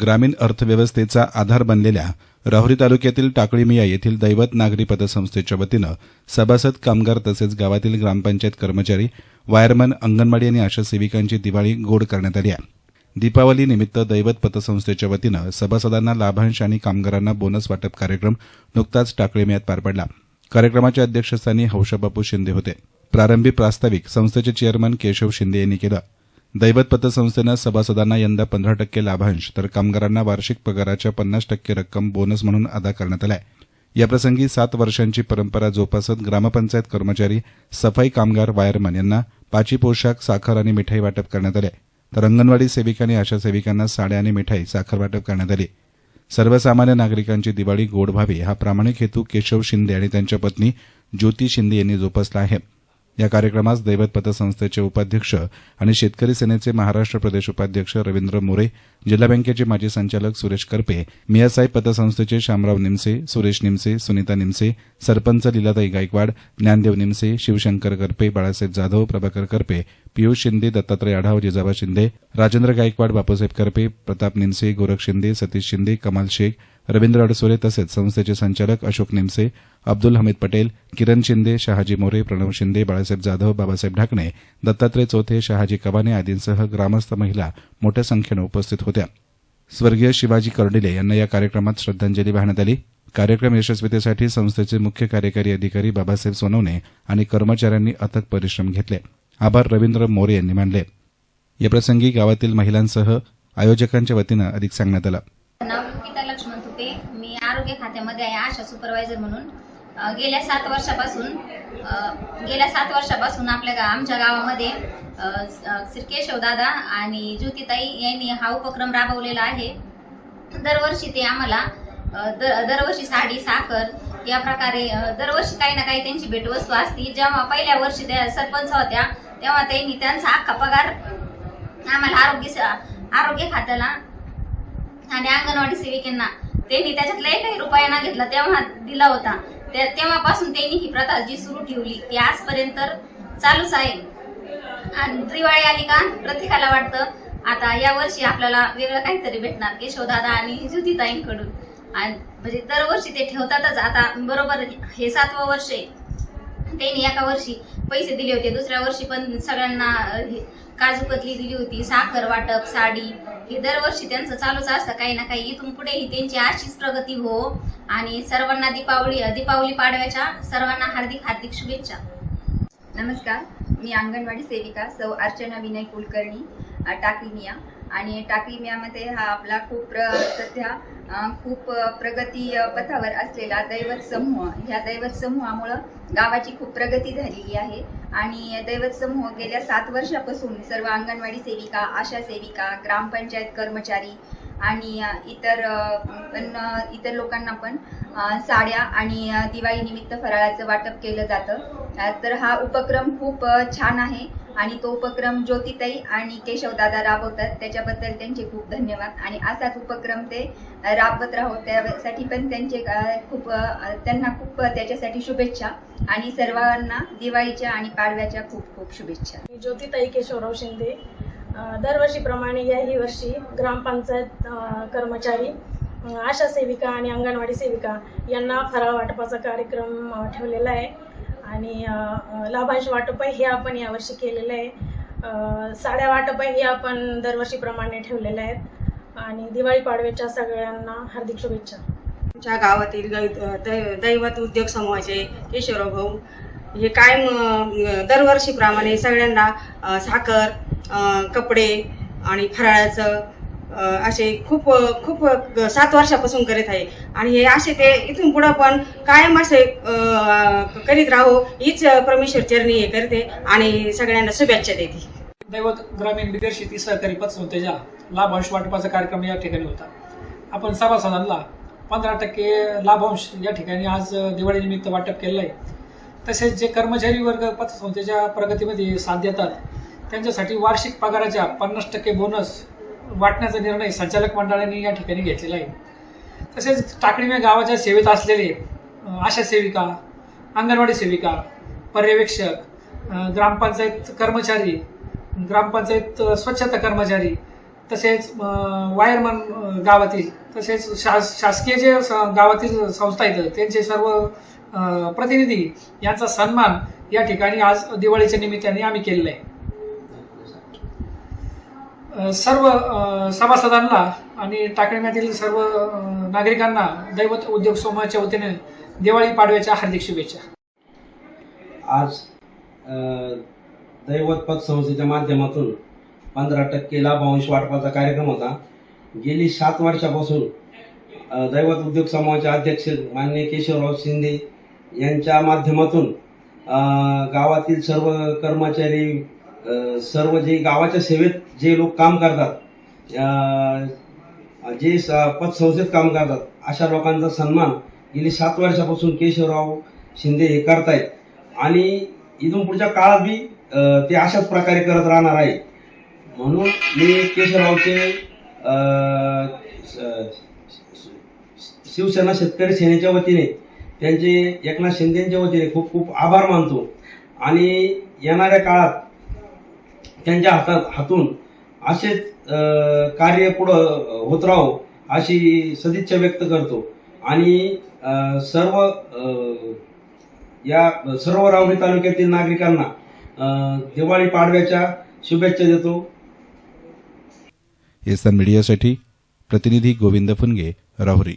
ग्रामीण अर्थव्यवस्थेचा आधार बनलेल्या राहुरी तालुक्यातील टाकळीमिया येथील दैवत नागरी पतसंस्थेच्या वतीनं सभासद कामगार तसेच गावातील ग्रामपंचायत कर्मचारी वायरमन अंगणवाडी आणि आशा सेविकांची दिवाळी गोड करण्यात आली आहे. दीपावली निमित्त दैवत पतसंस्थेच्या वतीनं सभासदांना लाभांश आणि कामगारांना बोनस वाटप कार्यक्रम नुकताच टाकळीमियात पार पडला. कार्यक्रमाच्या अध्यक्षस्थानी हौशाबापू शिंदे होते. प्रारंभी प्रास्ताविक संस्थेचे चेअरमन केशव शिंदे यांनी केलं. दैवत पतसंस्थेनं सभासदांना यंदा पंधरा टक्के लाभांश तर कामगारांना वार्षिक पगाराच्या पन्नास टक्के रक्कम बोनस म्हणून अदा करण्यात आलाय. याप्रसंगी सात वर्षांची परंपरा जोपासत ग्रामपंचायत कर्मचारी सफाई कामगार वायरमन यांना पाची पोशाख साखर आणि मिठाई वाटप करण्यात आले. तर अंगणवाडी सेविका आणि आशा सेविकांना साड्या आणि मिठाई साखर वाटप करण्यात आली. सर्वसामान्य नागरिकांची दिवाळी गोड व्हावी हा प्रामाणिक हेतू केशव शिंदे आणि त्यांच्या पत्नी ज्योती शिंदे यांनी जोपासला आहे. या कार्यक्रमास दैवत पतसंस्थेचे उपाध्यक्ष आणि शेतकरी सेनेचे महाराष्ट्र प्रदेश उपाध्यक्ष रवींद्र मोरे जिल्हा बँकेचे माजी संचालक सुरेश करपे मियासाहेब पतसंस्थेचे शामराव निमसे सुरेश निमसे सुनीता निमसे सरपंच लीलाताई गायकवाड ज्ञानदेव निमसे शिवशंकर करपे बाळासाहेब जाधव प्रभाकर करपे पियुष शिंदे दत्तात्रय आढाव जिजाबा शिंदे राजेंद्र गायकवाड बापूसाहेब करपे प्रताप निमसे गोरख शिंदे सतीश शिंदे कमाल शेख रवींद्र अडसोरे तसेच संस्थेचे संचालक अशोक निमसे अब्दुल हमीद पटेल किरण शिंदे शहाजी मोरे प्रणव शिंदे बाळासाहेब जाधव बाबासाहेब ढाकणे दत्तात्रय चौथे शहाजी कवाने आदींसह ग्रामस्थ महिला मोठ्या संख्येनं उपस्थित होत्या. स्वर्गीय शिवाजी कर्डिले यांना या कार्यक्रमात श्रद्धांजली वाहण्यात आली. कार्यक्रम यशस्वीतेसाठी संस्थेचे मुख्य कार्यकारी अधिकारी बाबासाहेब सोनवणे आणि कर्मचाऱ्यांनी अथक परिश्रम घेतले. आभार रवींद्र मोरे यांनी मानले. याप्रसंगी गावातील महिलांसह आयोजकांच्या वतीनं अधिक सांगण्यात आलं. आरोग्य खात्यामध्ये आहे आशा सुपरवायझर म्हणून. गेल्या सात वर्षापासून गेल्या सात वर्षापासून आपल्या गा आमच्या गावामध्ये अ, स- श्री केशवदादा आणि ज्योतिताई यांनी हा उपक्रम राबवलेला आहे. दरवर्षी ते आम्हाला दर दरवर्षी साडी साखर या प्रकारे दरवर्षी काही ना काही त्यांची भेटवस्तू असती. जेव्हा पहिल्या वर्षी त्या सरपंच होत्या तेव्हा त्यांनी त्यांचा अख्खा पगार आम्हाला आरोग्य आरोग्य खात्याला आणि अंगणवाडी सेविकांना त्यांनी त्याच्यातला एकही रुपया ना घेतला तेव्हा दिला होता. त्या- तेव्हापासून त्यांनी ही प्रथा जी सुरू ठेवली ती आजपर्यंत चालूच आहे. आणि दिवाळी आली का प्रत्येकाला वाटतं आता या वर्षी आपल्याला वेगळं काहीतरी भेटणार केशवदादा आणि ज्योतिताईंकडून. आणि म्हणजे दरवर्षी ते ठेवतातच आता बरोबर हे सातवं वर्ष आहे. त्यांनी एका वर्षी पैसे दिले होते. दुसऱ्या वर्षी पण सगळ्यांना काजूकतली काजू कतली दिली होती साखर वाटप साडी. हे दरवर्षी त्यांचं चालूच असतं. काही ना काही इथून पुढेही त्यांची अशीच प्रगती हो. आणि सर्वांना दीपावली दीपावली पाडव्याच्या सर्वांना हार्दिक हार्दिक शुभेच्छा. नमस्कार. मी अंगणवाडी सेविका सौ अर्चना विनय कुलकर्णी अ, आणि टाकळीमियामध्ये हा आपला खूप सध्या खूप प्रगती पथावर असलेला दैवत समूह. ह्या दैवत समूहामुळं गावाची खूप प्रगती झालेली आहे. आणि दैवत समूह गेल्या सात वर्षापासून सर्व अंगणवाडी सेविका आशा सेविका ग्रामपंचायत कर्मचारी आणि इतर पण इतर लोकांना पण साड्या आणि दिवाळीनिमित्त दिवाळी निमित्त फराळाचं वाटप केलं जातं. तर हा उपक्रम खूप छान आहे. आणि तो उपक्रम ज्योतिताई आणि केशवदादा राबवतात. त्याच्याबद्दल त्यांचे खूप धन्यवाद. आणि असाच उपक्रम ते राबवत राहो त्यासाठी पण त्यांचे खूप त्यांना खूप त्याच्यासाठी शुभेच्छा. आणि सर्वांना दिवाळीच्या आणि पाडव्याच्या खूप खूप शुभेच्छा. मी ज्योतिताई केशवराव शिंदे. दरवर्षीप्रमाणे याही वर्षी ग्रामपंचायत कर्मचारी आशा सेविका आणि अंगणवाडी सेविका यांना फराळ वाटपाचा कार्यक्रम ठेवलेला आहे. आणि लाभांश वाटपही हे आपण यावर्षी केलेलं आहे. साड्या वाटप हे आपण दरवर्षीप्रमाणे ठेवलेलं आहेत. आणि दिवाळी पाडव्याच्या सगळ्यांना हार्दिक शुभेच्छा. आमच्या गावातील दै- दैवत उद्योग समूहाचे केशवराव भाऊ हे कायम दरवर्षीप्रमाणे सगळ्यांना साखर कपडे आणि फराळाचं असे खूप खूप सात वर्षापासून करीत आहे. आणि हे असे ते इथून पुढं पण कायम असे करीत राहो हीच परमेश्वर चरणी हे करते आणि सगळ्यांना शुभेच्छा देते. दैवत ग्रामीण बिगर शेती सहकारी पतसंस्थेच्या लाभांश वाटपाचा कार्यक्रम या ठिकाणी होता. आपण सभासदांना पंधरा टक्के लाभांश या ठिकाणी आज दिवाळीनिमित्त वाटप केलेलं आहे तसेच जे कर्मचारी वर्ग पतसंस्थेच्या प्रगतीमध्ये साथ देतात त्यांच्यासाठी वार्षिक पगाराच्या पन्नास टक्के बोनस वाटण्याचा निर्णय संचालक मंडळाने या ठिकाणी घेतलेला आहे. तसेच टाकळीमे गावाच्या सेवेत असलेले आशा सेविका अंगणवाडी सेविका पर्यवेक्षक ग्रामपंचायत कर्मचारी ग्रामपंचायत स्वच्छता कर्मचारी तसेच वायरमन गावातील तसेच शास शासकीय जे स- गावातील संस्था आहेत त्यांचे सर्व प्रतिनिधी यांचा सन्मान या ठिकाणी आज दिवाळीच्या निमित्ताने आम्ही केलेला आहे. सर्व सभासदांना आणि टाकण्यातील सर्व नागरिकांना दैवत उद्योग समूहाच्या वतीने दिवाळी पाडव्याच्या हार्दिक शुभेच्छा. आज दैवत दैवत पतसंस्थेच्या माध्यमातून पंधरा टक्के लाभांश वाटपाचा कार्यक्रम होता. गेली सात वर्षापासून दैवत उद्योग समूहाचे अध्यक्ष मान्य केशवराव शिंदे यांच्या माध्यमातून गावातील सर्व कर्मचारी सर्व जे गावाच्या सेवेत जे लोक काम करतात जे स- पतसंस्थेत काम करतात अशा लोकांचा सन्मान गेली सात वर्षापासून केशवराव शिंदे हे करतायत. आणि इथून पुढच्या काळात बी ते अशाच प्रकारे करत राहणार आहे म्हणून मी केशवरावचे स- शिवसेना शेतकरी सेनेच्या वतीने त्यांचे एकनाथ शिंदेच्या वतीने खूप खूप आभार मानतो. आणि येणाऱ्या काळात त्यांच्या हातात हातून असेच कार्य पुढं होत राहो अशी सदिच्छा व्यक्त करतो. आणि सर्व या सर्व रावणी तालुक्यातील नागरिकांना दिवाळी पाडव्याच्या शुभेच्छा देतो. एसन मीडियासाठी प्रतिनिधी गोविंद फुनगे राहुरी.